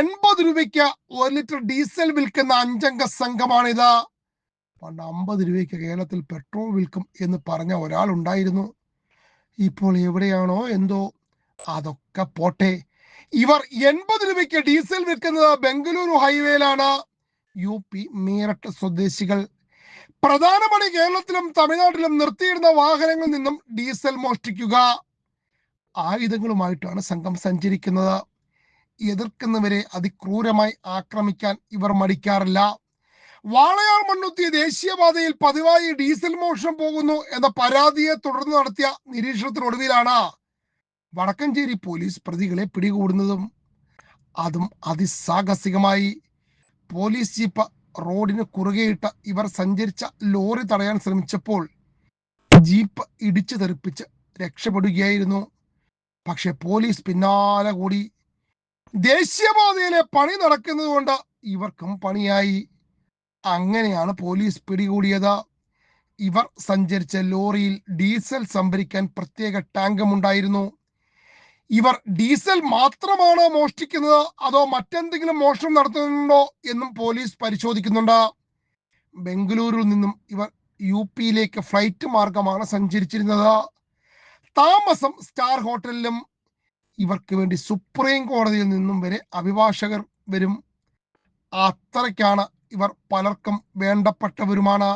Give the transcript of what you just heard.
എൺപത് രൂപയ്ക്ക് ഒരു ലിറ്റർ ഡീസൽ വിൽക്കുന്ന അഞ്ചംഗ സംഘമാണിത്. പണ്ട് അമ്പത് രൂപയ്ക്ക് കേരളത്തിൽ പെട്രോൾ വിൽക്കും എന്ന് പറഞ്ഞ ഒരാൾ ഉണ്ടായിരുന്നു. ഇപ്പോൾ എവിടെയാണോ എന്തോ അതൊക്കെ പോട്ടെ. ഇവർ എൺപത് രൂപയ്ക്ക് ഡീസൽ വിൽക്കുന്നത് ബംഗളൂരു ഹൈവേയിലാണ്. യു പി മീററ്റ് സ്വദേശികൾ. പ്രധാനമണി കേരളത്തിലും തമിഴ്നാട്ടിലും നിർത്തിയിടുന്ന വാഹനങ്ങളിൽ നിന്നും ഡീസൽ മോഷ്ടിക്കുക. ആയുധങ്ങളുമായിട്ടാണ് സംഘം സഞ്ചരിക്കുന്നത്. എതിർക്കുന്നവരെ അതിക്രൂരമായി ആക്രമിക്കാൻ ഇവർ മടിക്കാറില്ല. വാളയാർ മണ്ണുത്തിയ ദേശീയപാതയിൽ പതിവായി ഡീസൽ മോഷണം പോകുന്നു എന്ന പരാതിയെ തുടർന്ന് നടത്തിയ നിരീക്ഷണത്തിനൊടുവിലാണ് വടക്കഞ്ചേരി പോലീസ് പ്രതികളെ പിടികൂടുന്നതും അതും അതിസാഹസികമായി. പോലീസ് ജീപ്പ് റോഡിന് കുറുകെയിട്ട് ഇവർ സഞ്ചരിച്ച ലോറി തടയാൻ ശ്രമിച്ചപ്പോൾ ജീപ്പ് ഇടിച്ചു തെറിപ്പിച്ച് രക്ഷപ്പെടുകയായിരുന്നു. പക്ഷെ പോലീസ് പിന്നാലെ കൂടി ദേശീയപാതയിലെ പണി നടക്കുന്നത് കൊണ്ട് ഇവർക്കും പണിയായി. അങ്ങനെയാണ് പോലീസ് പിടികൂടിയത്. ഇവർ സഞ്ചരിച്ച ലോറിയിൽ ഡീസൽ സംഭരിക്കാൻ പ്രത്യേക ടാങ്കുമുണ്ടായിരുന്നു. ഇവർ ഡീസൽ മാത്രമാണോ മോഷ്ടിക്കുന്നത്? അതോ മറ്റെന്തെങ്കിലും മോഷണം നടത്തുന്നുണ്ടോ എന്നും പോലീസ് പരിശോധിക്കുന്നുണ്ട്. ബംഗളൂരുവിൽ നിന്നും ഇവർ യു പിയിലേക്ക് ഫ്ലൈറ്റ് മാർഗമാണ് സഞ്ചരിച്ചിരുന്നത്. താമസം സ്റ്റാർ ഹോട്ടലിലും ഇവർക്ക് വേണ്ടി സുപ്രീം കോടതിയിൽ നിന്നും വരെ അഭിഭാഷകർ വരും. അത്രയ്ക്കാണ് ഇവർ പലർക്കും വേണ്ടപ്പെട്ടവരുമാണ്.